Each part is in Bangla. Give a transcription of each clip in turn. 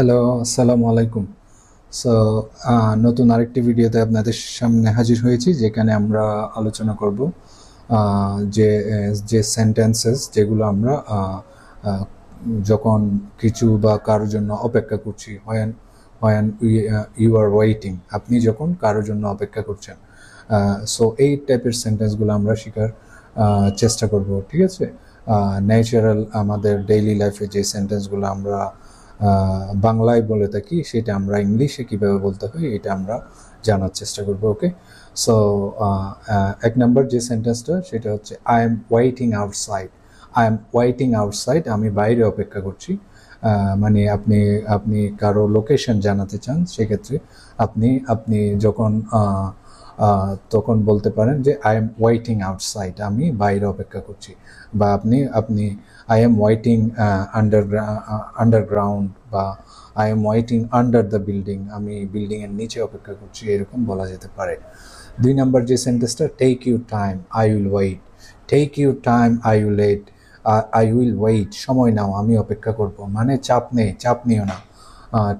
হ্যালো আসসালামু আলাইকুম। সো নতুন আরেকটি ভিডিওতে আপনাদের সামনে হাজির হয়েছি, যেখানে আমরা আলোচনা করব যে যে সেন্টেন্সেস যেগুলো আমরা যখন কিছু বা কারোর জন্য অপেক্ষা করছি when when you are waiting আপনি যখন কারোর জন্য অপেক্ষা করছেন সো এই টাইপের সেন্টেন্সগুলো আমরা শেখার চেষ্টা করব, ঠিক আছে? ন্যাচারাল আমাদের ডেইলি লাইফে যে সেন্টেন্সগুলো আমরা বাংলায় বলে থাকি, সেটা আমরা ইংলিশে কীভাবে বলতে হয়, এটা আমরা জানার চেষ্টা করব ওকে সো এক নম্বর যে সেন্টেন্সটা সেটা হচ্ছে I am waiting outside I am waiting outside আমি বাইরে অপেক্ষা করছি। মানে আপনি আপনি কারও লোকেশন জানাতে চান, সেক্ষেত্রে আপনি আপনি যখন তখন বলতে পারেন যে আই এম ওয়েটিং আউটসাইড আমি বাইরে অপেক্ষা করছি। বা আপনি আপনি I am waiting under underground বা I am waiting under the building আমি বিল্ডিংয়ের নিচে অপেক্ষা করছি, এরকম বলা যেতে পারে। দুই নম্বর যে সেন্টেন্সটা take you time I will wait take you time I will wait I will wait সময় নাও, আমি অপেক্ষা করব। মানে চাপ নেই চাপ নিও না।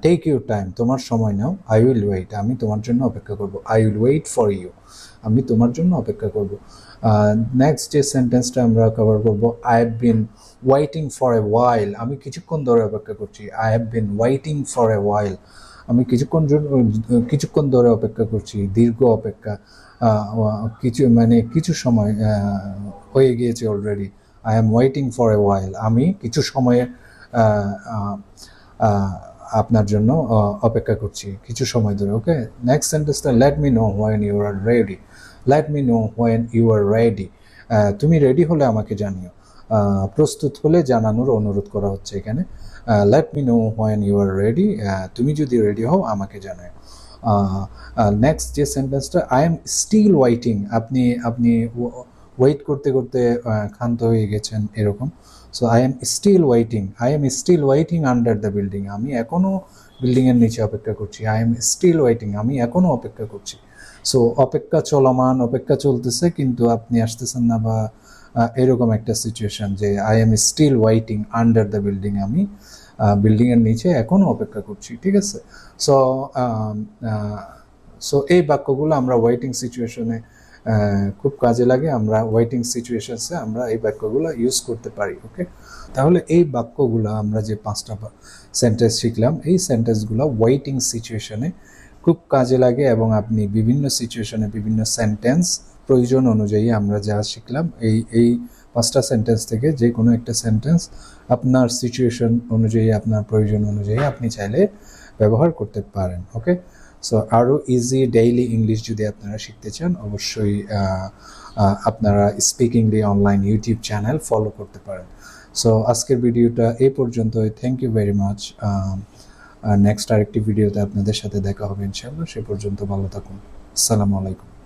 টেক ইউ টাইম তোমার সময় নাও আই উইল ওয়েট আমি তোমার জন্য অপেক্ষা করব I will wait for you আমি তোমার জন্য অপেক্ষা করব। নেক্সট যে সেন্টেন্সটা আমরা কভার করব I have been waiting for a while আমি কিছুক্ষণ ধরে অপেক্ষা করছি I have been waiting for a while আমি কিছুক্ষণ কিছুক্ষণ ধরে অপেক্ষা করছি, দীর্ঘ অপেক্ষা কিছু মানে কিছু সময় হয়ে গিয়েছে already I am waiting for a while আমি কিছু সময়ে আপনার জন্য অপেক্ষা করছি কিছু সময় ধরে ওকে নেক্সট সেন্টেন্সটা let me know when you are ready let me know when you are ready তুমি রেডি হলে আমাকে জানিও। প্রস্তুত হলে জানানোর অনুরোধ করা হচ্ছে এখানে। Let me know when you are ready তুমি যদি রেডি হও, আমাকে জানাও। নেক্সট যে সেন্টেন্সটা আই এম স্টিল ওয়াইটিং আপনি আপনি ওয়েট করতে করতে ক্ষান্ত হয়ে গেছেন এরকম। So I am still waiting I am still waiting under the building আমি এখনও বিল্ডিংয়ের নিচে অপেক্ষা করছি। আই এম স্টিল ওয়েটিং আমি এখনও অপেক্ষা করছি। সো অপেক্ষা চলমান, অপেক্ষা চলতেছে, কিন্তু আপনি আসতেছেন না বা এরকম একটা সিচুয়েশন যে I am still waiting under the building আমি বিল্ডিংয়ের নিচে এখনও অপেক্ষা করছি। ঠিক আছে? সো সো এই বাক্যগুলো আমরা ওয়েটিং সিচুয়েশনে খুব কাজে লাগে আমরা ওয়েটিং সিচুয়েশনসে আমরা এই বাক্যগুলো ইউজ করতে পারি ওকে তাহলে এই বাক্যগুলো আমরা যে পাঁচটা সেন্টেন্স শিখলাম, এই সেন্টেন্সগুলো ওয়েটিং সিচুয়েশনে খুব কাজে লাগে এবং আপনি বিভিন্ন সিচুয়েশনে বিভিন্ন সেন্টেন্স প্রয়োজন অনুযায়ী আমরা যা শিখলাম, এই এই পাঁচটা সেন্টেন্স থেকে যে কোনো একটা সেন্টেন্স আপনার সিচুয়েশন অনুযায়ী, আপনার প্রয়োজন অনুযায়ী আপনি চাইলে ব্যবহার করতে পারেন ওকে সো আরও ইজি ডেইলি ইংলিশ যদি আপনারা শিখতে চান, অবশ্যই আপনারা speakingly online YouTube channel follow করতে পারেন। সো আজকের ভিডিওটা এই পর্যন্তই। Thank you very much next আরেকটি ভিডিওতে আপনাদের সাথে দেখা হবে ইনশাল্লাহ সে পর্যন্ত ভালো থাকুন। আসসালামু আলাইকুম।